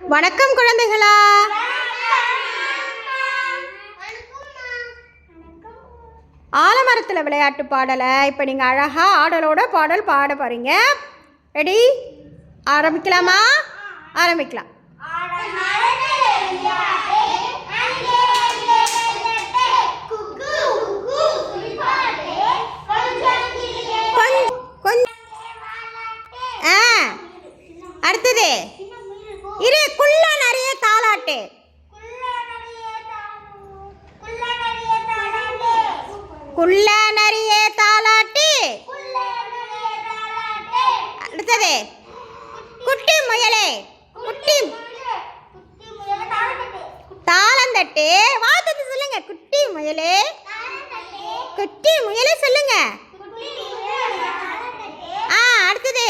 வணக்கம் குழந்தைகளா. ஆலமரத்தில் விளையாட்டு பாடலை இப்போ நீங்கள் அழகாக ஆடலோட பாடல் பாட போகிறீங்க ரெடி ஆரம்பிக்கலாமா? ஆரம்பிக்கலாம். கொஞ்சம் கொஞ்சம் ஆ அடுத்தது. தாளாட்டு குள்ள நிறைய தாளாட்டு. அடுத்தது. குட்டி முயலே. குட்டி தாளந்தட்டு. வாத்தத்து சொல்லுங்க. குட்டி முயலே. குட்டி முயலே சொல்லுங்க. ஆ அடுத்தது.